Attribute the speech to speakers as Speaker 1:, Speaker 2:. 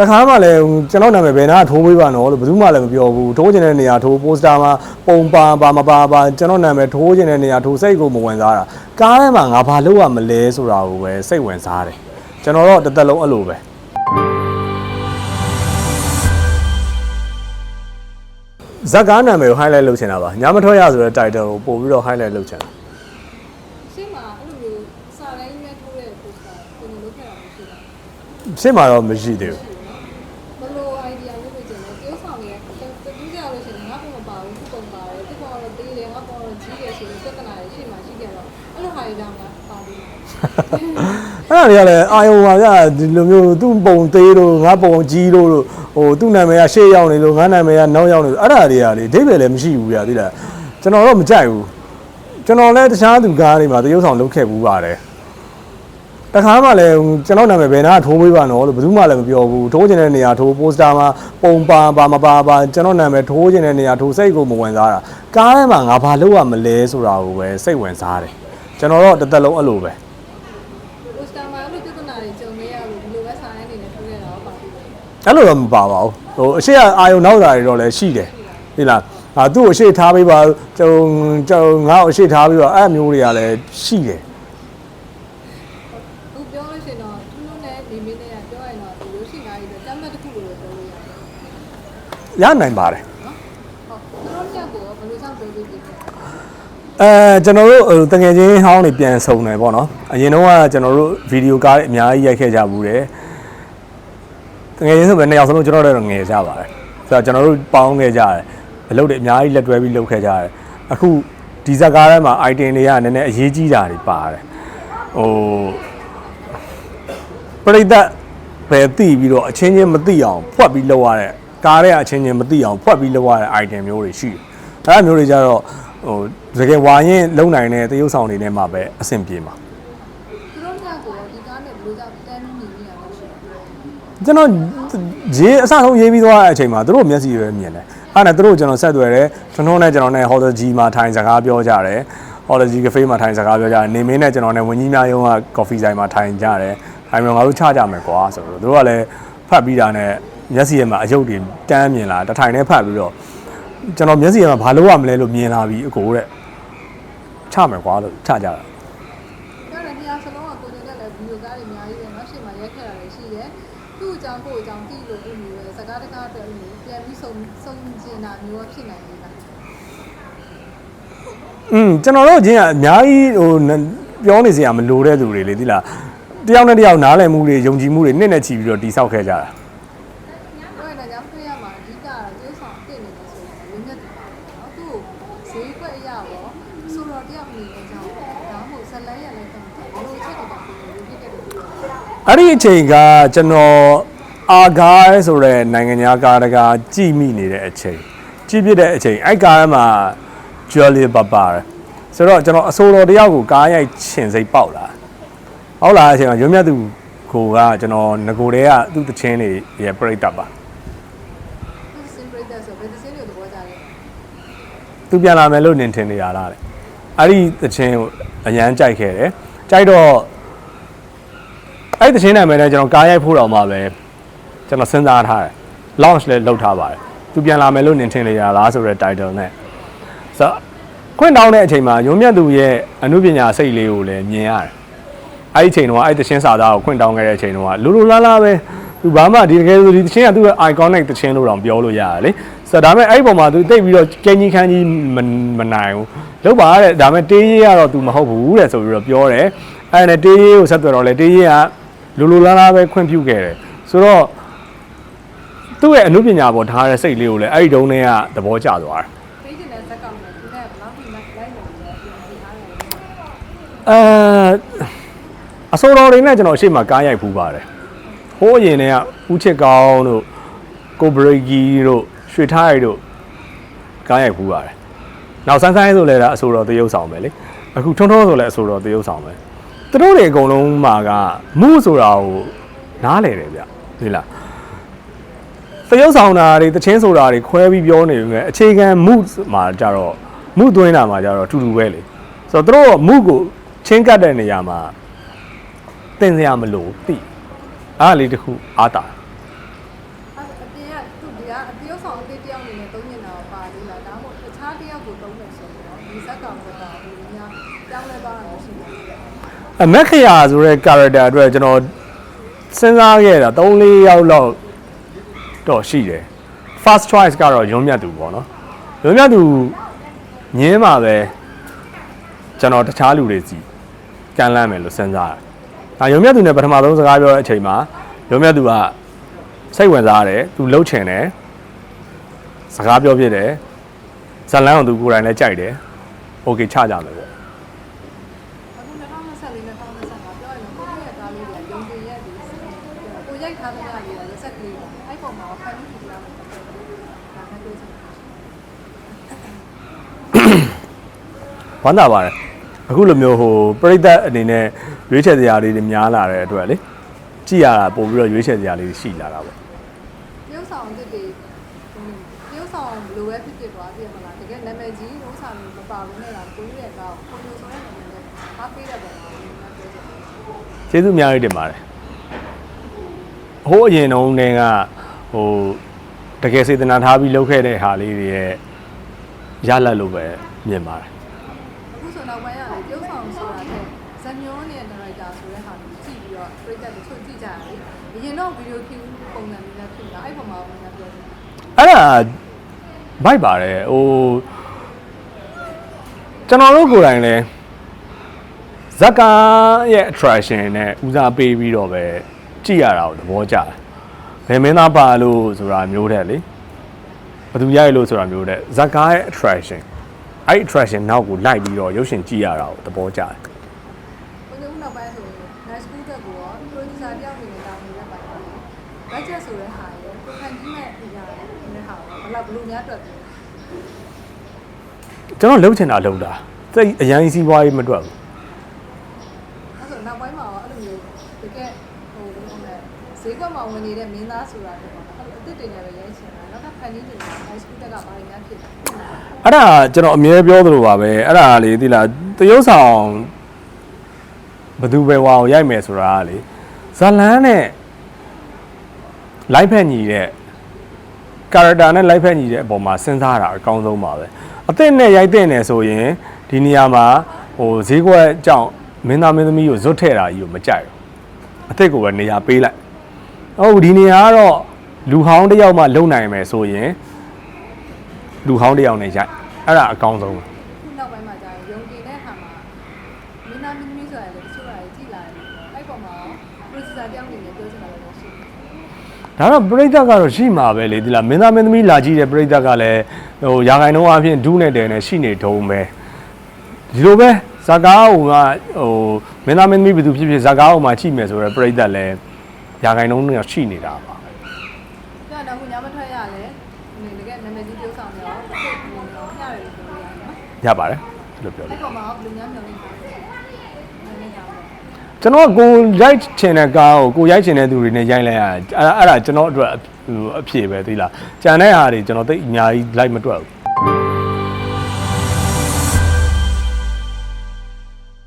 Speaker 1: တခါမှလည်းကျွန်တော်နာမည်ဘယ်နာထိုးပေးပါနော်လို့ဘယ်သူမှလည်းမပြောဘူးထိုးချင်တဲ့နေရာထိုးပိုစတာမှာပုံပါပါမပါပါကျွန်တော်နာမည်ထိုးချင်တဲ့နေရာထိုးစိတ်ကိုမဝင်စားတာကားထဲမှာငါဘာလုပ်ရမလဲဆိုတာကိုပဲစိတ်ဝင်စားတယ်ကျွန်တော်တော့တစ်သက်လုံးအဲ့လိုပဲဇက်ကားနာမည်ကို highlight လုပ်ချင်တာပါညမထွက်ရဆိုတဲ့ title ကိုပို့ပြီးတော့ highlight လုပ်ချင်တာ
Speaker 2: ရှင်းမှာအဲ့လိုမျိုးစာတိုင်းနဲ့ထိုးတဲ့ poster ကိုယ်လုပ်ခဲ့တာမရှိဘူး
Speaker 1: ရှင်းမှာတော့မရှိသေးဘူး
Speaker 2: ဘယ်လို idea လုပ်လို့ကျ င်လဲတရုပ်ဆောင်ရဲ့တူးကြလို့ရှိရင်ငါ့ပုံမပါဘူးသူ့ပုံပါတယ်သူ့ပုံကတော့သေးတယ်ငါ့ပုံကတော့ကြီးတယ်ဆိုပြီးပြဿနာတွေရှင်းမှာရှိခဲ့တော့အဲ့လိုဟာတွေတော့ငါပါဘူး
Speaker 1: အဲ့ဒါတွေကလည်းအာယုံပါဗျာဒီလိုမျိုးသူ့ပုံသေးလို့ငါပုံကြီးလို့လို့ဟိုသူ့နာမည်ကရှေ့ရောက်နေလို့ငါနာမည်ကနောက်ရောက်နေလို့အဲ့ဒါတွေကလေအဓိပ္ပာယ်လည်းမရှိဘူးဗျာသိလားကျွန်တော်တော့မကြိုက်ဘူးကျွန်တော်လည်းတခြားသူကားတွေမှာသရုပ်ဆောင်လုပ်ခဲ့ဘူးပါတယ် တခါမှလည်းကျွန်တော်နာမည်ဘယ်နာထိုးပေးပါနော်လို့ဘယ်သူမှလည်းမပြောဘူးထိုးချင်တဲ့နေရာထိုးပိုစတာမှာပုံပါပါမပါပါကျွန်တော်နာမည်ထိုးချင်တဲ့နေရာထိုးစိတ်ကိုမဝင်စားတာကားထဲမှာငါဘာလုပ်ရမလဲဆိုတာကိုပဲစိတ်ဝင်စားတယ်ကျွန်တော်တော့တစ်သက်လုံးအဲ့လိုပဲ
Speaker 2: poster မှာအဲ့လိုပြဿနာတွေကြုံနေရလို့ဒီလိုပဲစာတိုင်းအနေနဲ့ထိုးခဲ့တာတော့ပါဘူး
Speaker 1: အဲ့လိုတော့မပါပါဘူးဟိုအရှိကအာယုံနောက်တာတွေတော့လည်းရှိတယ်ဒီလားအာသူ့ကိုအရှိထားပေးပါကျုံကျုံငါ့ကိုအရှိထားပေးပါအဲ့မျိုးတွေကလည်းရှိတယ်
Speaker 2: အခုပြောလို့ရှိရင်တော့သူတို့နဲ့နေမင်းနဲ့ကပြောရရင်တော့ဒီလိုရှိတာကြီးတော့တမ်းမဲ့တစ်ခုလိုပဲပြောလို့ ရတယ်
Speaker 1: ရနိုင်ပါတယ်
Speaker 2: နော်ဟုတ်သူတို့ညကိုဘယ်လိုကြောင့်ပြောလို့ဒီလဲ
Speaker 1: အဲကျွန်တော်တို့ဟိုတငယ်ချင်းဟောင်းတွေပြန်ဆုံတယ်ပေါ့နော်အရင်တော့ကကျွန်တော်တို့ဗီဒီယိုကားတွေအများကြီးရိုက်ခဲ့ကြဘူးတယ်တငယ်ချင်းဆိုပဲနှစ်ယောက်စလုံးကျွန်တော်တို့တော့ငယ်ကြပါတယ်ဆိုတော့ကျွန်တော်တို့ပေါင်းခဲ့ကြတယ်အလုပ်တွေအများကြီးလက်တွဲပြီးလုပ်ခဲ့ကြတယ်အခုဒီဇက်ကားထဲမှာ item တွေကနည်းနည်းအရေးကြီးတာတွေပါတယ်ဟိုပရိသတ်ပဲသိပြီးတော့အချင်းချင်းမသိအောင်ဖွက်ပြီးလောက်ရတဲ့ ကားထဲကအချင်းချင်းမသိအောင်ဖွက်ပြီးလောက်ရတဲ့ item မျိုးတွေရှိတယ်။အဲဒါမျိုးတွေကြတော့ဟိုတကယ်ဝါရင်လုံနိုင်တဲ့တရုပ်ဆောင်တွေနဲ့မှပဲအဆင်ပြေမှာ
Speaker 2: သူတို့ညကိုဒီကားနဲ့ဘယ်လိုကြောင့်တန်းနေနေရလဲရှိတယ်
Speaker 1: ကျွန်တော်ရေးအစဆုံးရေးပြီးသွားတဲ့အချိန်မှာသူတို့မျက်စိပဲမြင်တယ်။အဲ့ဒါနဲ့သူတို့ကျွန်တော်ဆက်သွယ်တယ်ကျွန်တော်နဲ့ကျွန်တော်နဲ့ Hotel G မှာထိုင်စကားပြောကြတယ်။ Hotel G Cafe မှာထိုင်စကားပြောကြတယ်။နေမင်းနဲ့ကျွန်တော်နဲ့ဝင်းကြီးများရုံးက coffee ဆိုင်မှာထိုင်ကြတယ်။ထိုင်ပြီးတော့ငါတို့ချကြမယ်ကွာဆိုတော့သူတို့ကလည်းဖတ်ပြီးတာနဲ့ မျက်စိရဲ့မှာအယုတ်တွေတန်းမြင်လာတစ်ထိုင်နဲ့ဖတ်ပြီးတော့ကျွန်တော်မျက်စိရဲ့မှာဘာလုပ်ရမလဲလို့မြင်လာပြီးအကိုတဲ့ချမယ်ကွာလို့ချကြတာ။
Speaker 2: ပြောတယ်တရားစလုံးကကိုယ်နဲ့လည်းဗီဒီယိုကားတွေအများကြီးပဲနောက်ရှေ့မှာရိုက်ခဲ့တာလည်းရှိတယ်။သူ့အကြောင်းကိုယ့်အကြောင်းသိလို့အဲ့လိုပဲစကားတကားအတွက်အဲ့လိုပြန်ပြီးဆုံးဆုံးကျင်တာမျိုးဖြစ်နိုင်နေတာ
Speaker 1: อืมကျွန်တော်တို့ချင်းကအများကြီးဟိုနပြောနေစရာမလိုတဲ့သူတွေလေဒီလားတယောက်နဲ့တယောက်နားလည်မှုတွေယုံကြည်မှုတွေနှစ်နဲ့ချီပြီးတော့တိဆောက်ခဲ့ကြတာ။
Speaker 2: ပြောရတဲ့ကြောင့်ဖေးရမှာအဓိကကတော့ကျေးဆောင်အစ်နေတယ်ဆိုရင်ဝင်းမြတ်တယ်ပေါ့နော်။သူ့ဈေးကွက်အရာပေါ့ဆိုတော့တယောက်အနေနဲ့ကြောင့်ဒါမှမဟုတ်ဇလန်းရလည်းတုံးတယ်ဘယ်လိုချက်တွေပါဖြစ်ခဲ့တယ်လို့
Speaker 1: အဲ့ဒီအချိန်ကကျွန်တော်အာဂါဆိုတဲ့နိုင်ငံခြားကားတကာကြည်မိနေတဲ့အချိန်ကြည်ပြတဲ့အချိန်အဲ့ကားထဲမှာ Jolly Papa ဆိုတော့ကျွန်တော်အစိုးရတယောက်ကိုကားရိုက်ချင်စိတ်ပေါက်လာဟုတ်လားအချိန်ကရုံးမြတ်သူကိုကကျွန်တော်ငကိုတဲကသူ့တချင်းတွေရဲ့ပြိတ္တပါ
Speaker 2: သူစင်ပရိသတ်ဆိုဘယ်သစင်းတွေသဘောကြလဲ
Speaker 1: သူပြန်လာမယ်လို့နင်ထင်နေရလားတဲ့အဲ့ဒီတချင်းကိုအရန်ကြိုက်ခဲ့တယ်ကြိုက်တော့ အဲ့ဒီတချင်းနာမည်နဲ့ကျွန်တော်ကားရိုက်ဖို့တော့မှပဲကျွန်တော်စဉ်းစားထားတယ် launch လည်းလုပ်ထားပါတယ်သူပြန်လာမယ်လို့နင်ထင်နေရလားဆိုတဲ့ title နဲ့ဆိုတော့ခွင့်တောင်းတဲ့အချိန်မှာရုံမြတ်သူရဲ့အမှုပညာစိတ်လေးကိုလည်းမြင်ရတယ်အဲ့ဒီအချိန်တုန်းကအဲ့ဒီတချင်းစာသားကိုခွင့်တောင်းခဲ့တဲ့အချိန်တုန်းကလူလူလားလားပဲသူဘာမှဒီတကယ်ဆိုဒီတချင်းကသူ့ရဲ့ iconic တချင်းလို့တောင်ပြောလို့ရတယ်လေဆိုတော့ဒါပေမဲ့အဲ့ဒီပုံမှာသူတိတ်ပြီးတော့ကဲကြီးခန်းကြီးမမနိုင်ဘူးလောက်ပါတဲ့ဒါပေမဲ့တေးရေးကတော့သူမဟုတ်ဘူးတဲ့ဆိုပြီးတော့ပြောတယ်အဲ့ဒါနဲ့တေးရေးကိုဆက်သွယ်တော့လေတေးရေးက လူလူလားလားပဲခွင့်ပြုခဲ့တယ်ဆိုတော့သူ့ရဲ့အမှုပညာပေါ်ထားတဲ့စိတ်လေးကိုလည်းအဲ့ဒီတုန်းကသဘောကျသွားတယ်
Speaker 2: ပေးချင်တဲ့ဇက်ကောင်နဲ့သူနဲ့ဘယ်လောက်ထိလိုက်လိုက်လို့လဲပြန်ပြီးထားတယ်။
Speaker 1: အဲအစိုးရတွေနဲ့ကျွန်တော်အရှိမကားရိုက်ဖူးပါတယ်။ဟိုးအရင်တည်းကဦးချစ်ကောင်းတို့ကိုဘရိဂီတို့ရွှေထားရီတို့ကားရိုက်ဖူးပါတယ်။နောက်ဆန်းဆန်းဆိုလည်းဒါအစိုးရသရုပ်ဆောင်ပဲလေ။အခုထုံထုံဆိုလည်းအစိုးရသရုပ်ဆောင်ပဲ။ သူတို့တွေအကုန်လုံးမှာကမှုဆိုတာကိုနားလည်တယ်ဗျဟိလားသရုပ်ဆောင်တာတွေတချင်းဆိုတာတွေခွဲပြီးပြောနေပြီပဲအခြေခံမှုမှာကြတော့မှုသွင်းတာမှာကြတော့အတူတူပဲလေဆိုတော့သူတို့မှုကိုချင်းကတ်တဲ့နေရာမှာတင်စရာမလိုသိအားလေးတစ်ခုအားတာအ
Speaker 2: ပြင်ကသူဒီကအပြုဆောင်အပြင်တယောက်အနေနဲ့သုံးနေတာပါလေလားဒါ
Speaker 1: မှ
Speaker 2: မဟုတ်တခြားတယော
Speaker 1: က်
Speaker 2: ကိုသုံးမယ်ဆိုတော့ဒီဇက်ကောင်ကတော့ဒီများတောင်းလဲသွားတာမရှိဘူး
Speaker 1: ခရာဆိုတဲ့ character အတွက်ကျွန်တော်စဉ်းစားခဲ့တာ3-4ယောက်လောက်တော့ရှိတယ် first choice ကတော့ရုံးမြတ်သူပေါ့နော်ရုံးမြတ်သူညင်းမှာပဲကျွန်တော်တခြားလူတွေစီကန်လန့်မယ်လို့စဉ်းစားတယ်။ဒါရုံးမြတ်သူနဲ့ပထမဆုံးစကားပြောတဲ့အချိန်မှာရုံးမြတ်သူကစိတ်ဝင်စားတယ်သူလှုပ်ချင်တယ်စကားပြောဖြစ်တယ်ဇလန်းအောင်သူကိုယ်တိုင်လည်းကြိုက်တယ်။ okay ချကြမယ်ပေါ့
Speaker 2: အခု2024 2025ပြောရင်ကိုယ့်ရဲ့ကားလေးတွေကယုံကြည်ရဲ့ဒီ ကိုရိုက်ထားတဲ့ကားလေးကရက်ဆက်ကလေးအဲ့ပုံမှာဖန်တီးကြည့်ရမယ်ဒါမှမဟုတ်
Speaker 1: ဝမ်းသာပါတယ်အခုလိုမျိုးဟိုပြိသက်အနေနဲ့ရွေးချယ်စရာလေးတွေများလာတဲ့အတွက်လေကြည့်ရတာပို့ပြီးတော့ရွေးချယ်စရာလေးတွေရှိလာတာပေါ့
Speaker 2: ပြုံးဆောင်တစ်တွေပြုံးဆောင်ဘယ်လိုပဲဖြစ်ဖြစ်သွားပြမလားတကယ်နာမည်ကြီးဥစ္စာမျိုးမပါဘူးနဲ့လားကိုကြီးရဲ့ကောကိုလိုဆိုတဲ့နာမည်နဲ့အားပေးတဲ့ပုံမှာပြောချင်တယ်
Speaker 1: ကျေးဇူးအများကြီးတင်ပါတယ် ဟိုးအရင်တုန်းကဟိုတကယ်စေတနာထားပြီးလုပ်ခဲ့တဲ့ဟာလေးတွေရဲ့ရလတ်လို့ပဲမြင်ပါတယ်
Speaker 2: အခုဆိုတော့ဝမ်းရတယ်ပြုံးဆောင်ဆိုတာတဲ့ဇညောနဲ့ဒါရိုက်တာဆိုတဲ့ဟာကိုကြည့်ပြီးတော့ပြိတ္တတချို့ကြည့်ကြရတယ်အရင်တော့ဗီဒီယိုဖြူပုံစံမျိုးနဲ့ဖြစ်တာအဲ့ပုံမှာဝင်ပြောတယ်
Speaker 1: အဲ့ဒါဘိုက်ပါတယ်ဟိုကျွန်တော်တို့ကိုယ်တိုင်လဲဇက်ကာရဲ့ attraction နဲ့ဦးစားပေးပြီးတော့ပဲ ကြည့်ရတာကိုသဘောကျတယ်။ဘယ်မင်းသားပါလို့ဆိုတာမျိုးတဲ့လေဘသူရိုက်လို့ဆိုတာမျိုးတဲ့ဇက်ကာရဲ့ attraction အဲ့ attraction နောက်ကိုလိုက်ပြီးတော့ရုပ်ရှင်ကြည့်ရတာကိုသဘောကျတယ်
Speaker 2: ဘယ်လိုနောက်ပိုင်းဆိုရင် nice school တက်ကိုရော producer တယောက်အနေနဲ့တောင်းနေတဲ့ပိုင်းပါ budget ဆိုတဲ့ဟာရယ်ကိုခံကြီးမဲ့အရာတဲ့ဟာဘယ်လောက်ဘယ်လိုများတွက်တယ်။
Speaker 1: ကျွန်တော်လှုပ်ချင်တာလှုပ်တာစိတ်အရင်စီးပွားရေးမတွက်ဘူး
Speaker 2: အဲ့ဆိုနောက်ပိုင်းမှာရောအဲ့လိုမျိုးတကယ်ဟိုဘယ်လိုလဲဈေးကွက်မှာ ဝင်နေတဲ့မင်းသားဆိုတာတွေပေါ့အဲ့လိုအစ်စ်တွေနဲ့ပဲရိုက်ချင်တာနောက်ထပ်ခံကြီးတွေ nice school တက်ကဘာတွေများဖြစ်လဲ။
Speaker 1: အဲ့ဒါကျွန်တော်အမြဲပြောသလိုပါပဲအဲ့ဒါလေဒီလားတရုပ်ဆောင်ဘသူပဲဝါကိုရိုက်မယ်ဆိုတာကလေဇလန်းနဲ့ live ဖက်ညီတဲ့ character နဲ့ live ဖက်ညီတဲ့အပေါ်မှာစဉ်းစားတာအကောင်းဆုံးပါပဲအသစ်နဲ့ရိုက်တဲ့နယ်ဆိုရင်ဒီနေရာမှာဟိုဈေးကွက်ကြောင့်မင်းသားမင်းသမီးကိုဇွတ်ထဲ့တာကြီးကိုမကြိုက်ဘူးအသစ်ကိုပဲနေရာပေးလိုက် ဟုတ်ဒီနေရာကတော့လူဟောင်းတစ်ယောက်မှလုံနိုင်မယ်ဆိုရင်လူဟောင်းတစ်ယောက်နဲ့ရိုက်အဲ့ဒါအကောင်းဆုံးပဲ
Speaker 2: ခုနောက်ပိုင်းမှာကြာရင်ယုံကြည်တဲ့ဟာမှာမင်းသားမင်းသမီးဆိုတာလည်းတချို့ဟာကြည့်လာတယ်အဲ့ပုံမှာ producer တယောက်အနေနဲ့ပြောချင်တာလည်းရှိတယ်
Speaker 1: ဒါတော့ပြိဿကတော့ရှိမှာပဲလေဒီလားမင်းသားမင်းသမီးလာကြည့်တဲ့ပြိဿကလည်းဟိုရာဂိုင်နှုန်းအပြင်ဒူးနဲ့တဲနဲ့ရှိနေတုံးပဲဒီလိုပဲဇာကားဟိုကဟိုမင်းသားမင်းသမီးဘယ်သူဖြစ်ဖြစ်ဇာကားဟိုမှာကြည့်မယ်ဆိုတော့ပြိဿလည်း ရာဂိုင်နှုန်းနဲ့ရှိနေတာပါ။
Speaker 2: ဒါတော့ခုညမထွက်ရလဲ။ဒီတကယ်နာမည်ကြီးပြောဆောင်ရောစိတ်ဝင်ရောညရတယ်လို့ပြောရတယ်နော်
Speaker 1: ရပါတယ်ဒီလိုပြော။လို့
Speaker 2: အဲ့ကောင်မှာဘယ်လိုများမျှော်လင့်ထားလဲ။နည်းနည်းကြောင်း။
Speaker 1: ကျွန်တော်ကကိုရိုက်ချင်တဲ့ကားကိုကိုရိုက်ချင်တဲ့သူတွေနဲ့ရိုက်လိုက်ရအဲ့ဒါအဲ့ဒါကျွန်တော်အတွက်ဟိုအဖြစ်ပဲသိလားကြံတဲ့ဟာတွေကျွန်တော်သိအများကြီးလိုက်မတွက်ဘူး